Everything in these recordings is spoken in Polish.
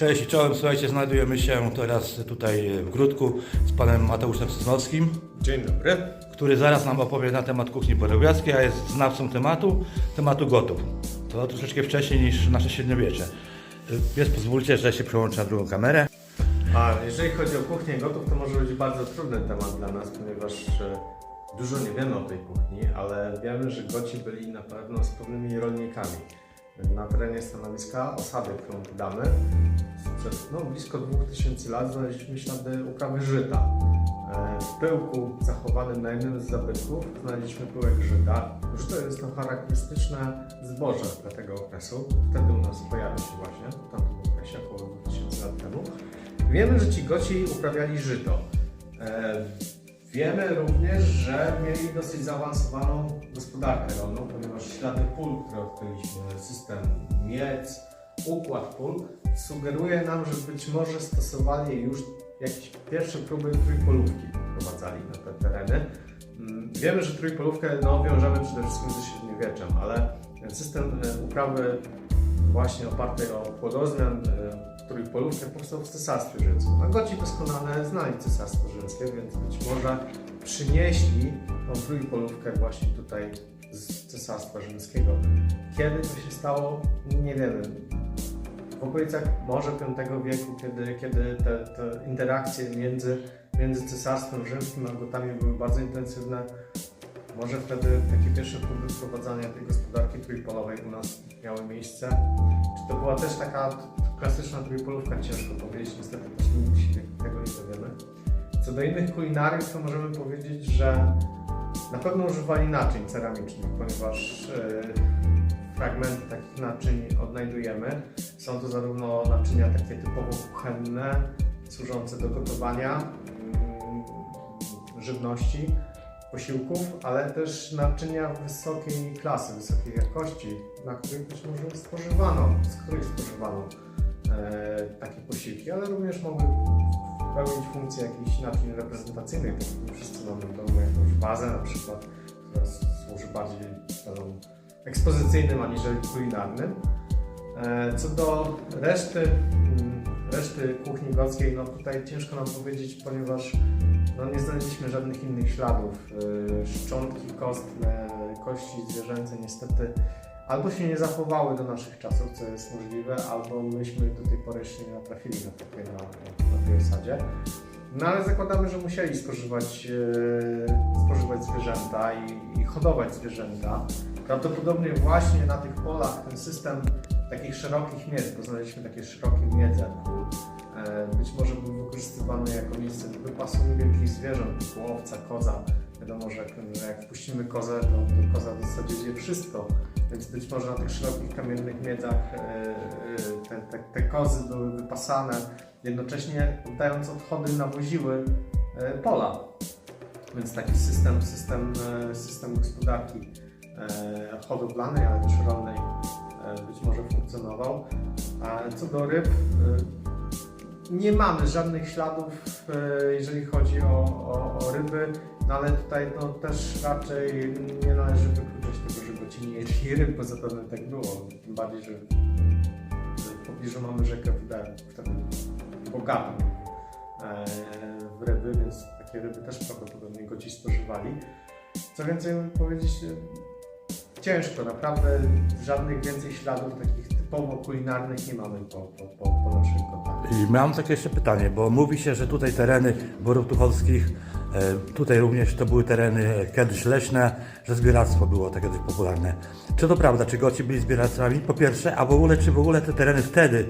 Cześć i czołem, słuchajcie, znajdujemy się teraz tutaj w Grudku z panem Mateuszem Sosnowskim, Dzień dobry. który zaraz nam opowie na temat kuchni borewiackiej, a jest znawcą tematu, tematu gotów. To troszeczkę wcześniej niż nasze średniowiecze. Więc pozwólcie, że się przełączę na drugą kamerę. A jeżeli chodzi o kuchnię gotów, to może być bardzo trudny temat dla nas, ponieważ e, dużo nie wiemy o tej kuchni, ale wiemy, że goci byli na pewno z pewnymi rolnikami. Na terenie stanowiska osady, którą damy, sprzed no, blisko 2000 lat znaleźliśmy ślady uprawy żyta. E, W pyłku zachowanym na jednym z zabytków znaleźliśmy pyłek żyta. Żyto jest to charakterystyczne zboże dla tego okresu. Wtedy u nas pojawia się właśnie, w tamtym okresie, około 2000 lat temu. Wiemy, że ci goci uprawiali żyto. Wiemy również, że mieli dosyć zaawansowaną gospodarkę rolną, ponieważ ślady pól, które odkryliśmy, system miec, układ pól, sugeruje nam, że być może stosowali już jakieś pierwsze próby trójpolówki wprowadzali na te tereny. Mm, Wiemy, że trójpolówkę no, wiążemy przede wszystkim ze średniowieczem, ale system e, uprawy właśnie opartej o płodozmian, e, trójpolówkę powstał w Cesarstwie Rzymskim. A doskonale znali Cesarstwo Rzymskie, więc być może przynieśli tą trójpolówkę właśnie tutaj z Cesarstwa Rzymskiego. Kiedy to się stało, nie wiemy. W okolicach może V wieku, kiedy, kiedy te, te interakcje między, między Cesarstwem Rzymskim a Gotami były bardzo intensywne, może wtedy takie pierwsze próby wprowadzania tej gospodarki trójpolowej u nas miały miejsce. Czy to była też taka klasyczna trójpolówka? Ciężko powiedzieć, niestety też nigdy się tego nie dowiemy. Co do innych kulinariów, to możemy powiedzieć, że na pewno używali naczyń ceramicznych, ponieważ e, fragmenty takich naczyń odnajdujemy. Są to zarówno naczynia takie typowo kuchenne, służące do gotowania mm, żywności, posiłków, ale też naczynia wysokiej klasy, wysokiej jakości, na których być może spożywano, z których spożywano takie posiłki, ale również mogły pełnić funkcję jakichś naczyń reprezentacyjnych, my wszyscy mamy w jakąś bazę na przykład, która służy bardziej celom ekspozycyjnym aniżeli kulinarnym. E, Co do reszty, mm, reszty kuchni gockiej, no tutaj ciężko nam powiedzieć, ponieważ no nie znaleźliśmy żadnych innych śladów. Yy, Szczątki kostne, kości zwierzęce niestety albo się nie zachowały do naszych czasów, co jest możliwe, albo myśmy do tej pory jeszcze nie natrafili na takie na, na tej osadzie. No ale zakładamy, że musieli spożywać, yy, spożywać zwierzęta i, i hodować zwierzęta. Prawdopodobnie właśnie na tych polach ten system takich szerokich miedz, bo znaleźliśmy takie szerokie miedze E, Być może był wykorzystywany jako miejsce do wypasu wielkich zwierząt, typu owca, koza. Wiadomo, że jak, puścimy kozę, to, to koza w zasadzie zje wszystko. Więc być może na tych szerokich kamiennych miedzach e, e, te, te, te kozy były wypasane, jednocześnie oddając odchody nawoziły e, pola. Więc taki system, system, system gospodarki hodowlanej, ale też rolnej być może funkcjonował. A co do ryb, nie mamy żadnych śladów, jeżeli chodzi o, o, o ryby, no ale tutaj no, też raczej nie należy wykluczać tego, że Goci nie jedli ryb, bo zapewne tak było. Tym bardziej, że w pobliżu mamy rzekę Wdę, wtedy bogatą e, w ryby, więc takie ryby też prawdopodobnie Goci spożywali. Co więcej powiedzieć, ciężko, naprawdę żadnych więcej śladów takich typowo kulinarnych nie mamy po, po, po, po naszych gotach. I mam takie jeszcze pytanie, bo mówi się, że tutaj tereny Borów Tucholskich, tutaj również to były tereny kiedyś leśne, że zbieractwo było takie dość popularne. Czy to prawda, czy Goci byli zbieracami? Po pierwsze, a w ogóle, czy w ogóle te tereny wtedy,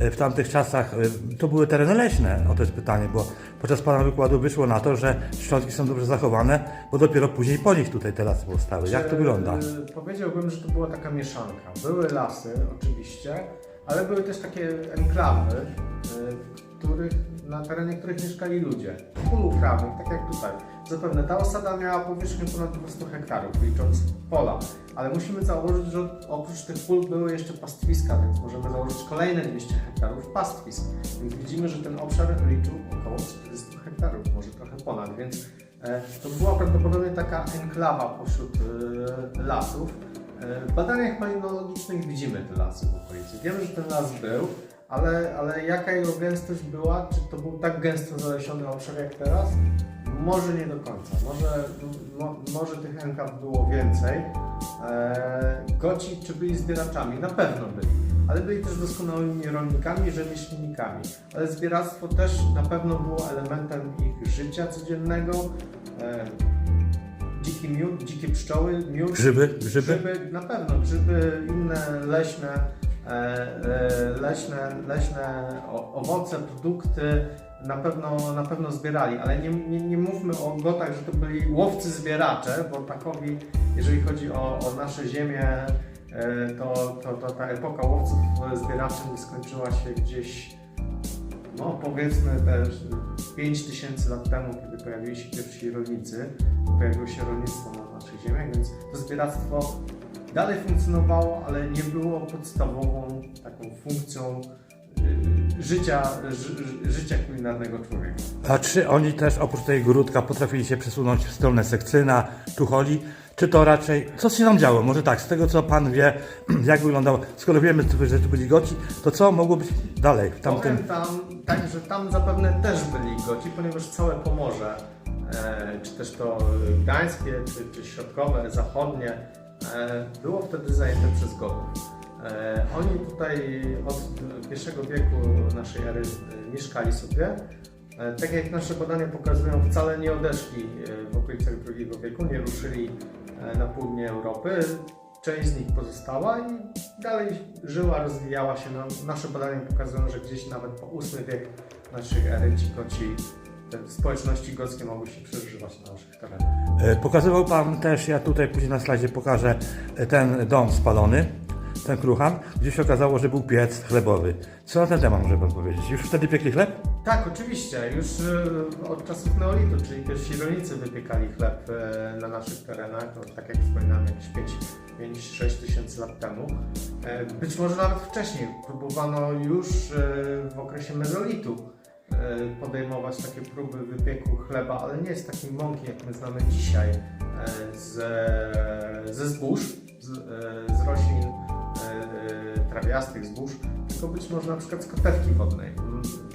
e, w tamtych czasach, e, to były tereny leśne? O to jest pytanie, bo podczas Pana wykładu wyszło na to, że szczątki są dobrze zachowane, bo dopiero później po nich tutaj te lasy powstały. Jak to wygląda? E, Powiedziałbym, że to była taka mieszanka. Były lasy oczywiście, ale były też takie enklawy, e, których, na terenie których mieszkali ludzie. Pól uprawnych, tak jak tutaj. Zapewne ta osada miała powierzchnię ponad 200 hektarów, licząc pola. Ale musimy założyć, że oprócz tych pól były jeszcze pastwiska, więc możemy założyć kolejne 200 hektarów pastwisk. Więc widzimy, że ten obszar liczył około 400 hektarów, może trochę ponad, więc e, to była prawdopodobnie taka enklawa pośród e, lasów. E, W badaniach malinologicznych widzimy te lasy w okolicy. Wiemy, że ten las był, ale, ale jaka jego gęstość była? Czy to był tak gęsto zalesiony obszar jak teraz? Może nie do końca. Może, mo, może tych enkaw było więcej. E, Goci czy byli zbieraczami? Na pewno byli. Ale byli też doskonałymi rolnikami, rzemieślnikami. Ale zbieractwo też na pewno było elementem ich życia codziennego. E, dziki miód, dzikie pszczoły, miód, Grzyby, grzyby. grzyby, na pewno grzyby, inne leśne, leśne, leśne o, owoce, produkty na pewno, na pewno zbierali, ale nie, nie, nie mówmy o gotach, że to byli łowcy zbieracze, bo takowi, jeżeli chodzi o, o nasze ziemię, e, to, to, to ta epoka łowców zbieraczy skończyła się gdzieś no powiedzmy też 5000 lat temu, kiedy pojawili się pierwsi rolnicy, pojawiło się rolnictwo na naszych ziemiach, więc to zbieractwo dalej funkcjonowało, ale nie było podstawową taką funkcją y, życia, ży, ży, życia kulinarnego człowieka. A czy oni też oprócz tej grudka potrafili się przesunąć w stronę Sekcyna, Tucholi? Czy to raczej, co się tam działo? Może tak, z tego co Pan wie, jak wyglądało, skoro wiemy, że tu byli goci, to co mogło być dalej w tamtym... Powiem tam, tak, że tam zapewne też byli goci, ponieważ całe Pomorze, e, czy też to gdańskie, czy, czy środkowe, zachodnie, e, było wtedy zajęte przez gotów. E, oni tutaj od pierwszego wieku naszej ery e, mieszkali sobie. E, tak jak nasze badania pokazują, wcale nie odeszli e, w okolicach II wieku, nie ruszyli e, na południe Europy. Część z nich pozostała i dalej żyła, rozwijała się. No, nasze badania pokazują, że gdzieś nawet po VIII wiek naszej ery ci koci, te społeczności gockie mogły się przeżywać na naszych terenach. E, Pokazywał Pan też, ja tutaj później na slajdzie pokażę e, ten dom spalony, ten kruchan, gdzie się okazało, że był piec chlebowy. Co na ten temat może Pan powiedzieć? Już wtedy piekli chleb? Tak, oczywiście. Już e, od czasów neolitu, czyli pierwsi rolnicy wypiekali chleb na naszych terenach, no, tak jak wspominałem, jakieś 5-6 tysięcy lat temu. Być może nawet wcześniej. Próbowano już w okresie mezolitu podejmować takie próby wypieku chleba, ale nie z takiej mąki, jak my znamy dzisiaj, e, z, ze zbóż, z, e, z roślin e, trawiastych zbóż, tylko być może na przykład z kotewki wodnej.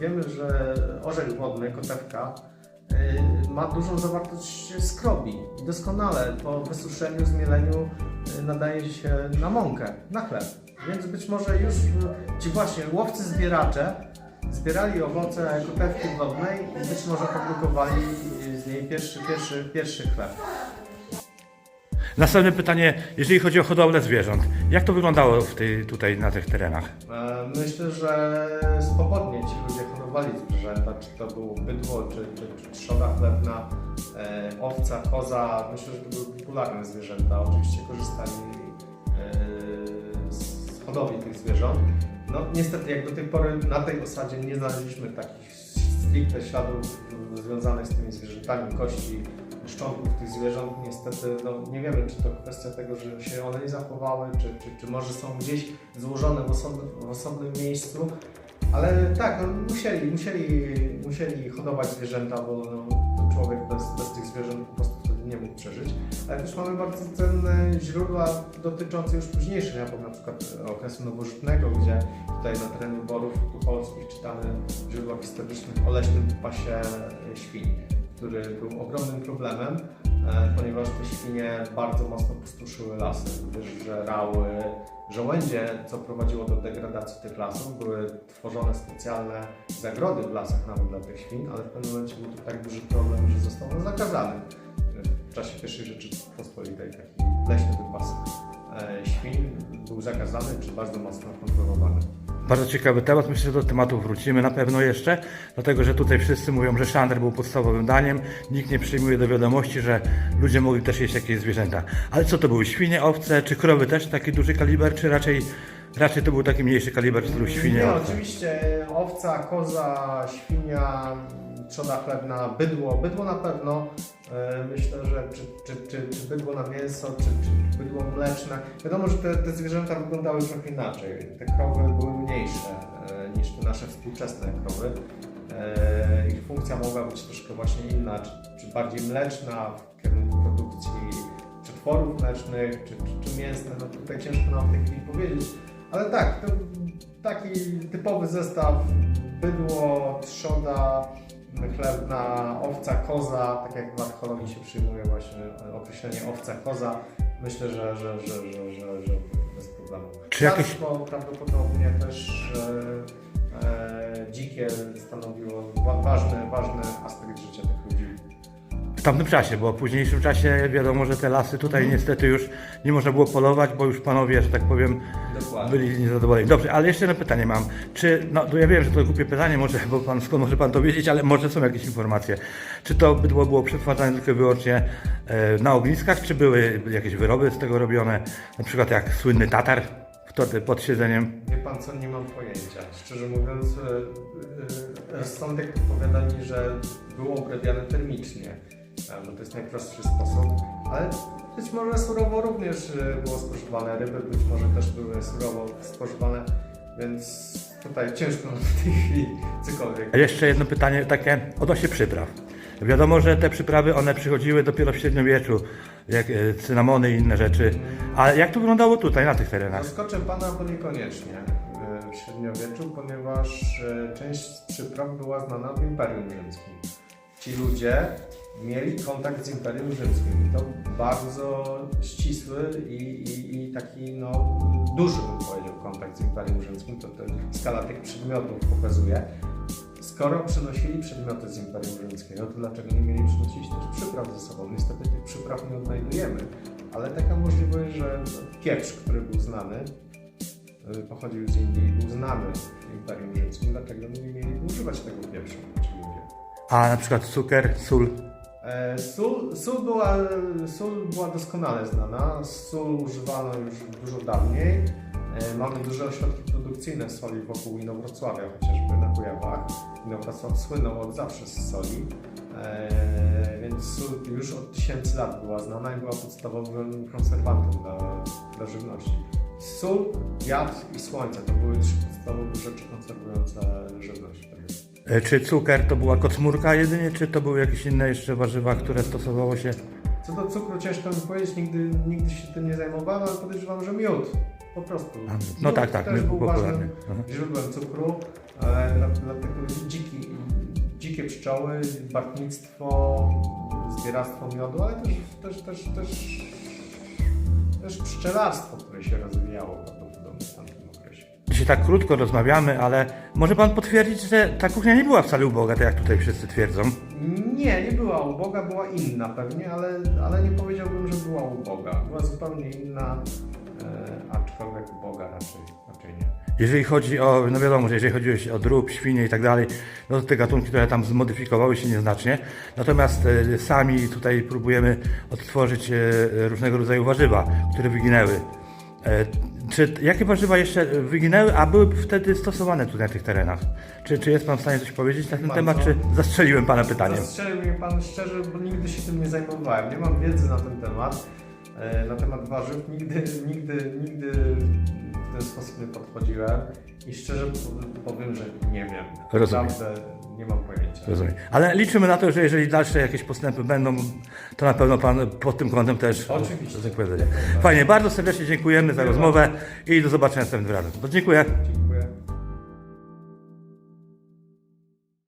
Wiemy, że orzech wodny, kotewka, ma dużą zawartość skrobi i doskonale po wysuszeniu, zmieleniu nadaje się na mąkę, na chleb. Więc być może już ci właśnie łowcy zbieracze zbierali owoce kotewki wodnej i być może produkowali y, z niej pierwszy, pierwszy, pierwszy chleb. Następne pytanie, jeżeli chodzi o hodowlę zwierząt. Jak to wyglądało w tej, tutaj na tych terenach? E, Myślę, że swobodnie ci ludzie hodowali zwierzęta, czy to było bydło, czy, czy, czy trzoda chlebna, e, owca, koza. Myślę, że to były popularne zwierzęta. Oczywiście korzystali e, z hodowli tych zwierząt. No niestety, jak do tej pory na tej osadzie nie znaleźliśmy takich stricte śladów związanych z tymi zwierzętami, kości, szczątków tych zwierząt. Niestety no, nie wiemy, czy to kwestia tego, że się one nie zachowały, czy, czy, czy może są gdzieś złożone w osobnym, w osobnym miejscu. Ale tak, no, musieli, musieli, musieli hodować zwierzęta, bo no, człowiek bez, bez tych zwierząt po prostu nie mógł przeżyć. Ale też mamy bardzo cenne źródła dotyczące już późniejszych epok, na przykład okresu nowożytnego, gdzie tutaj na terenie Borów Tucholskich czytamy źródła historycznych o leśnym pasie świń, który był ogromnym problemem, e, ponieważ te świnie bardzo mocno pustuszyły lasy, gdyż żerały żołędzie, co prowadziło do degradacji tych lasów. Były tworzone specjalne zagrody w lasach nawet dla tych świn, ale w pewnym momencie był to tak duży problem, że został on zakazany. W czasie I Rzeczypospolitej taki leśny wypas e, świn był zakazany czy bardzo mocno kontrolowany. Bardzo ciekawy temat, myślę, że do tematu wrócimy na pewno jeszcze, dlatego że tutaj wszyscy mówią, że szandr był podstawowym daniem, nikt nie przyjmuje do wiadomości, że ludzie mogli też jeść jakieś zwierzęta. Ale co to były, świnie, owce, czy krowy też taki duży kaliber, czy raczej, raczej to był taki mniejszy kaliber stylu świnie, Nie, owce? oczywiście owca, koza, świnia, trzoda chlebna, bydło. Bydło na pewno. E, Myślę, że czy, czy, czy, czy bydło na mięso, czy, czy bydło mleczne. Wiadomo, że te, te zwierzęta wyglądały trochę inaczej. Te krowy były mniejsze e, niż te nasze współczesne krowy. E, Ich funkcja mogła być troszkę właśnie inna, czy, czy bardziej mleczna w kierunku produkcji przetworów mlecznych, czy, czy, czy mięsne. No tutaj ciężko nam w tej chwili powiedzieć. Ale tak, to taki typowy zestaw bydło, trzoda, chlebna, owca, koza, tak jak w archeologii się przyjmuje właśnie określenie owca, koza. Myślę, że, że, że, że, że, że bez problemu. Czy jakieś- Ptactwo prawdopodobnie też e, e, dzikie stanowiło wa- ważny, ważny aspekt życia tych ludzi. W tamtym czasie, bo w późniejszym czasie wiadomo, że te lasy tutaj niestety już nie można było polować, bo już panowie, że tak powiem, Dokładnie. byli niezadowoleni. Dobrze, ale jeszcze jedno pytanie mam. Czy, no to ja wiem, że to głupie pytanie, może, bo pan, skąd może pan to wiedzieć, ale może są jakieś informacje. Czy to bydło było przetwarzane tylko i wyłącznie e, na ogniskach, czy były jakieś wyroby z tego robione? Na przykład jak słynny tatar w to, pod siedzeniem. Wie pan co, nie mam pojęcia. Szczerze mówiąc, e, e, rozsądek podpowiada mi, że było obrabiane termicznie, e, bo to jest najprostszy sposób, ale być może surowo również e, było spożywane, ryby być może też były surowo spożywane, więc tutaj ciężko w tej chwili cokolwiek. A jeszcze jedno pytanie takie odnośnie przypraw. Wiadomo, że te przyprawy one przychodziły dopiero w średniowieczu, jak e, cynamony i inne rzeczy. Ale jak to wyglądało tutaj, na tych terenach? Zaskoczę pana, bo niekoniecznie e, w średniowieczu, ponieważ część przypraw była znana w Imperium Rzymskim. Ci ludzie mieli kontakt z Imperium Rzymskim i to bardzo ścisły i, i, i taki no, duży bym powiedział kontakt z Imperium Rzymskim, to, to skala tych przedmiotów pokazuje. Skoro przynosili przedmioty z Imperium Rzymskiego, to dlaczego nie mieli przynosić też przypraw ze sobą? Niestety tych przypraw nie odnajdujemy, ale taka możliwość, że pieprz, który był znany, y, pochodził z Indii był znany w Imperium Rzymskim, dlaczego nie mieli używać tego pieprzu? A na przykład cukier, sól. E, Sól, sól, była, sól była doskonale znana. Sól używano już dużo dawniej. E, Mamy duże ośrodki produkcyjne soli wokół Inowrocławia, chociażby na Kujawach. Inowrocław słynął od zawsze z soli, e, więc sól już od tysięcy lat była znana i była podstawowym konserwantem dla, dla żywności. Sól, wiatr i słońce to były trzy podstawowe rzeczy konserwujące żywność. E, Czy cukier to była kocmurka jedynie, czy to były jakieś inne jeszcze warzywa, które stosowało się? Co do cukru ciężko mi powiedzieć, nigdy, nigdy się tym nie zajmowałem, ale podejrzewam, że miód. Po prostu. A, no tak, tak, też miód był popularny. Aha. źródłem cukru. E, dla, dlatego dziki, dzikie pszczoły, bartnictwo, zbieractwo miodu, ale też, też, też, też, też pszczelarstwo, które się rozwijało Dzisiaj tak krótko rozmawiamy, ale może pan potwierdzić, że ta kuchnia nie była wcale uboga, tak jak tutaj wszyscy twierdzą. Nie, nie była uboga, była inna pewnie, ale, ale nie powiedziałbym, że była uboga. Była zupełnie inna, e, aczkolwiek uboga raczej, raczej nie. Jeżeli chodzi o, no wiadomo, że jeżeli chodzi o drób, świnie i tak dalej, no to te gatunki, które tam zmodyfikowały się nieznacznie. Natomiast e, sami tutaj próbujemy odtworzyć e, różnego rodzaju warzywa, które wyginęły. Czy jakie warzywa jeszcze wyginęły, a były wtedy stosowane tutaj na tych terenach? Czy, czy jest pan w stanie coś powiedzieć na ten Mam temat, czy zastrzeliłem pana pytaniem? Zastrzelił mnie Pan szczerze, bo nigdy się tym nie zajmowałem. Nie mam wiedzy na ten temat, e, na temat warzyw. Nigdy, nigdy, nigdy w ten sposób nie podchodziłem i szczerze po- powiem, że nie wiem. Rozumiem. Naprawdę nie mam pojęcia. Rozumiem. Ale liczymy na to, że jeżeli dalsze jakieś postępy będą, to na pewno Pan pod tym kątem też Oczywiście. zapowiadanie. Fajnie, bardzo serdecznie dziękujemy za rozmowę i do zobaczenia następnym razem. To dziękuję. Dziękuję.